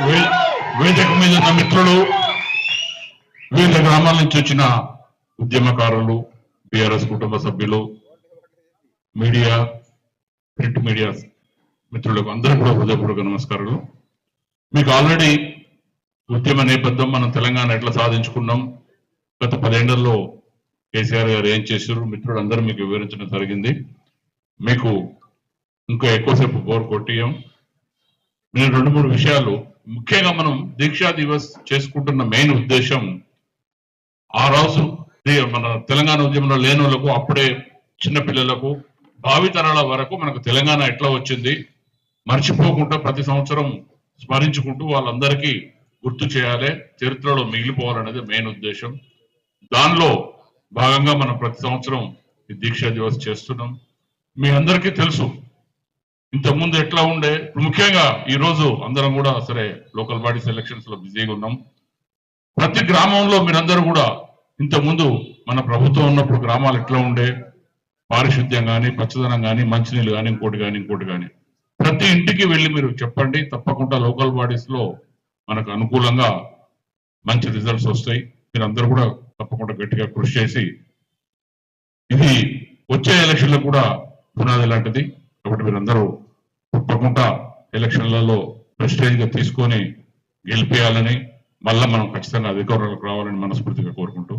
వే- వేదిక మీద ఉన్న మిత్రులు వివిధ గ్రామాల నుంచి వచ్చిన ఉద్యమకారులు బీఆర్ఎస్ కుటుంబ సభ్యులు మీడియా ప్రింట్ మీడియా మిత్రులకు అందరూ కూడా హృదయపూర్వక నమస్కారాలు. మీకు ఆల్రెడీ ఉద్యమ నేపథ్యం మనం తెలంగాణ ఎట్లా సాధించుకున్నాం? గత పదేళ్ళలో కేసీఆర్ గారు ఏం చేశారు? మిత్రులు అందరూ మీకు వివరించడం జరిగింది. మీకు ఇంకా ఎక్కువసేపు బోర్ కొట్టియం. నేను రెండు మూడు విషయాలు ముఖ్యంగా మనం దీక్షా దివస్ చేసుకుంటున్న మెయిన్ ఉద్దేశం ఆ రోజు మన తెలంగాణ ఉద్యమంలో లేని అప్పుడే చిన్నపిల్లలకు భావితరాల వరకు మనకు తెలంగాణ ఎట్లా వచ్చింది మర్చిపోకుండా ప్రతి సంవత్సరం స్మరించుకుంటూ వాళ్ళందరికీ గుర్తు చేయాలి చరిత్రలో మిగిలిపోవాలనేది మెయిన్ ఉద్దేశం. దానిలో భాగంగా మనం ప్రతి సంవత్సరం ఈ దీక్షా దివస్ చేస్తున్నాం. మీ అందరికీ తెలుసు ఇంతకుముందు ఎట్లా ఉండే? ఇప్పుడు ముఖ్యంగా ఈరోజు అందరం కూడా సరే లోకల్ బాడీస్ ఎలక్షన్స్లో బిజీగా ఉన్నాం. ప్రతి గ్రామంలో మీరందరూ కూడా ఇంతకుముందు మన ప్రభుత్వం ఉన్నప్పుడు గ్రామాలు ఎట్లా ఉండే? పారిశుద్ధ్యం కానీ పచ్చదనం కానీ మంచినీళ్ళు కానీ ఇంకోటి కానీ ఇంకోటి కానీ ప్రతి ఇంటికి వెళ్ళి మీరు చెప్పండి. తప్పకుండా లోకల్ బాడీస్లో మనకు అనుకూలంగా మంచి రిజల్ట్స్ వస్తాయి. మీరందరూ కూడా తప్పకుండా గట్టిగా కృషి చేసి ఇది వచ్చే ఎలక్షన్లో కూడా పునాది లాంటిది. కాబట్టి మీరందరూ తప్పకుండా ఎలక్షన్లలో ప్రెస్టేజ్గా తీసుకొని గెలిపేయాలని మళ్ళా మనం ఖచ్చితంగా అధికారంలోకి రావాలని మనస్ఫూర్తిగా కోరుకుంటూ